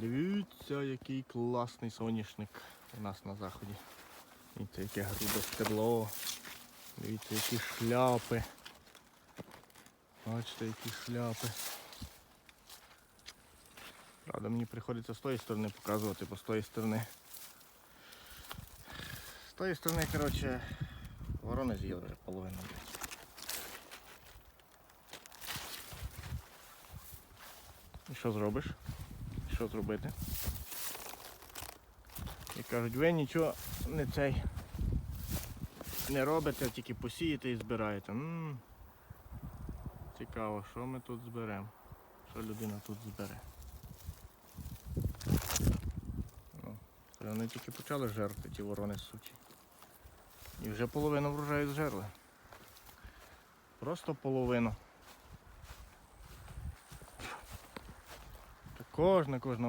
Дивіться, який класний соняшник у нас на заході. Дивіться, яке грубе стебло. Дивіться, які шляпи. Бачите, які шляпи. Правда, мені приходиться з тої сторони показувати, бо з тої сторони. З тої сторони, коротше, ворони з'їли вже половину. І що зробиш? Що зробити? І кажуть, ви нічого не цей не робите, тільки посієте і збираєте. м Цікаво, що ми тут зберемо? Що людина тут збере? Ну, вони тільки почали жерти ті ворони сучі. І вже половину врожаю зжерли. Просто половину. Кожна, кожна